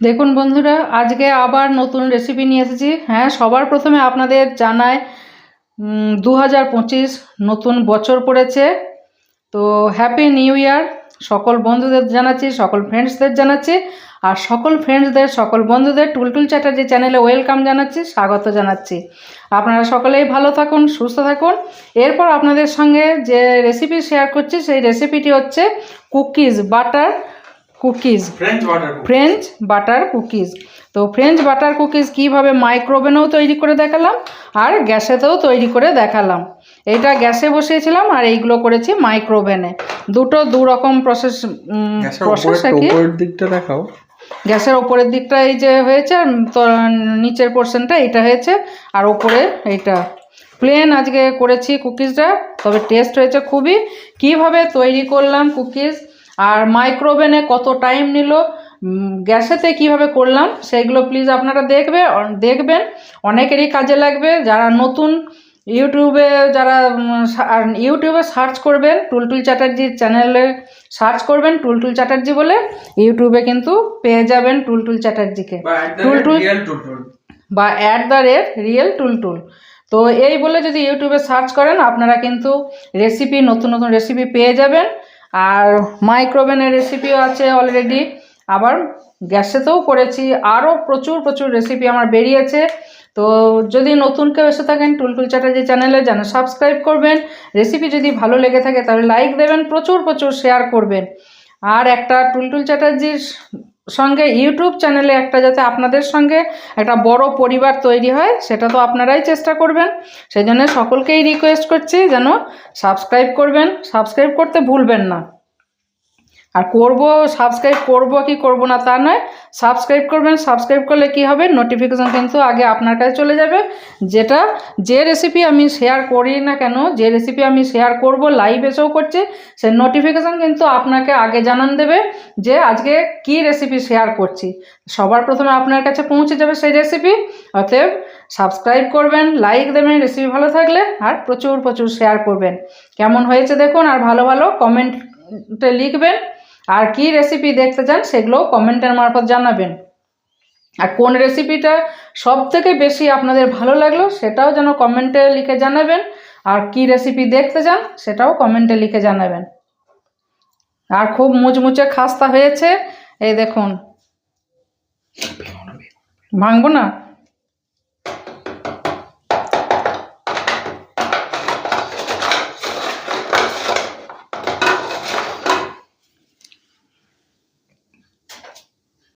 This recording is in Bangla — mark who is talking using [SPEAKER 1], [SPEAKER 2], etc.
[SPEAKER 1] দেখুন বন্ধুরা, আজকে আবার নতুন রেসিপি নিয়ে এসেছি। হ্যাঁ সবার প্রথমে আপনাদের জানায় দু হাজার পঁচিশ নতুন বছর পড়েছে। তো হ্যাপি নিউ ইয়ার সকল বন্ধুদের জানাচ্ছি, সকল ফ্রেন্ডসদের জানাচ্ছি, আর সকল ফ্রেন্ডসদের সকল বন্ধুদের টুলটুল চ্যাটার্জি চ্যানেলে ওয়েলকাম জানাচ্ছি, স্বাগত জানাচ্ছি। আপনারা সকলেই ভালো থাকুন, সুস্থ থাকুন। এরপর আপনাদের সঙ্গে যে রেসিপি শেয়ার করছি, সেই রেসিপিটি হচ্ছে cookies butter cookies.
[SPEAKER 2] French
[SPEAKER 1] butter cookies তো ফ্রেঞ্চ বাটার কুকিজ কীভাবে মাইক্রোওভেনেও তৈরি করে দেখালাম আর গ্যাসেতেও তৈরি করে দেখালাম। এটা গ্যাসে বসিয়েছিলাম আর এইগুলো করেছি মাইক্রোওভেনে দুটো দু রকম প্রসেস প্রসেস
[SPEAKER 2] দিকটা দেখাও।
[SPEAKER 1] গ্যাসের ওপরের দিকটা এই যে হয়েছে আর তো নিচের পোর্শনটা এইটা হয়েছে আর ওপরে এইটা। প্লেন আজকে করেছি কুকিজটা তবে টেস্ট হয়েছে খুবই। কীভাবে তৈরি করলাম কুকিজ আর মাইক্রোওভেনে কত টাইম নিল? গ্যাসেতে কীভাবে করলাম সেইগুলো প্লিজ আপনারা দেখবে দেখবেন। অনেকেরই কাজে লাগবে যারা নতুন ইউটিউবে যারা ইউটিউবে সার্চ করবেন টুলটুল চ্যাটার্জির চ্যানেলে সার্চ করবেন টুলটুল চ্যাটার্জি বলে ইউটিউবে কিন্তু পেয়ে যাবেন টুলটুল চ্যাটার্জিকে।
[SPEAKER 2] টুলটুল
[SPEAKER 1] বা at the rate real Tultul. তো এই বলে যদি ইউটিউবে সার্চ করেন আপনারা কিন্তু রেসিপি নতুন নতুন রেসিপি পেয়ে যাবেন। আর মাইক্রোওভেনের রেসিপিও আছে অলরেডি আবার গ্যাসেতেও করেছি। আরও প্রচুর প্রচুর রেসিপি আমার বেরিয়েছে। তো যদি নতুন কেউ এসে থাকেন, টুলটুল চ্যাটার্জি চ্যানেলে যেন সাবস্ক্রাইব করবেন। রেসিপি যদি ভালো লেগে থাকে, তাহলে লাইক দেবেন, প্রচুর প্রচুর শেয়ার করবেন। আর একটা টুলটুল চ্যাটার্জির সঙ্গে ইউটিউব চ্যানেলে একটা যাতে আপনাদের সঙ্গে একটা বড় পরিবার তৈরি হয়, সেটা তো আপনারাই চেষ্টা করবেন। সেই জন্য সকলকেই রিকোয়েস্ট করছি যেন সাবস্ক্রাইব করবেন। সাবস্ক্রাইব করতে ভুলবেন না। আর করব সাবস্ক্রাইব করব কি করব না তা নয়। সাবস্ক্রাইব করবেন সাবস্ক্রাইব করলে কি হবে? নোটিফিকেশান কিন্তু আগে আপনার কাছে চলে যাবে। যেটা, যে রেসিপি আমি শেয়ার করি না কেন, যে রেসিপি আমি শেয়ার করব লাইভ এসেও করছি সেই নোটিফিকেশান কিন্তু আপনাকে আগে জানান দেবে যে আজকে কি রেসিপি শেয়ার করছি। সবার প্রথমে আপনার কাছে পৌঁছে যাবে সেই রেসিপি অতএব সাবস্ক্রাইব করবেন লাইক দেবেন রেসিপি ভালো থাকলে আর প্রচুর প্রচুর শেয়ার করবেন। কেমন হয়েছে দেখুন, আর ভালো ভালো কমেন্টে লিখবেন। আর কি রেসিপি দেখতে চান সেগুলো কমেন্টের মারফত জানাবেন। আর কোন রেসিপিটা সব থেকে বেশি আপনাদের ভালো লাগল সেটাও যেন কমেন্টে লিখে জানাবেন। আর কি রেসিপি দেখতে চান সেটাও কমেন্টে লিখে জানাবেন। আর খুব মুচমুচে খাস্তা হয়েছে, এই দেখুন। ভাঙবো না?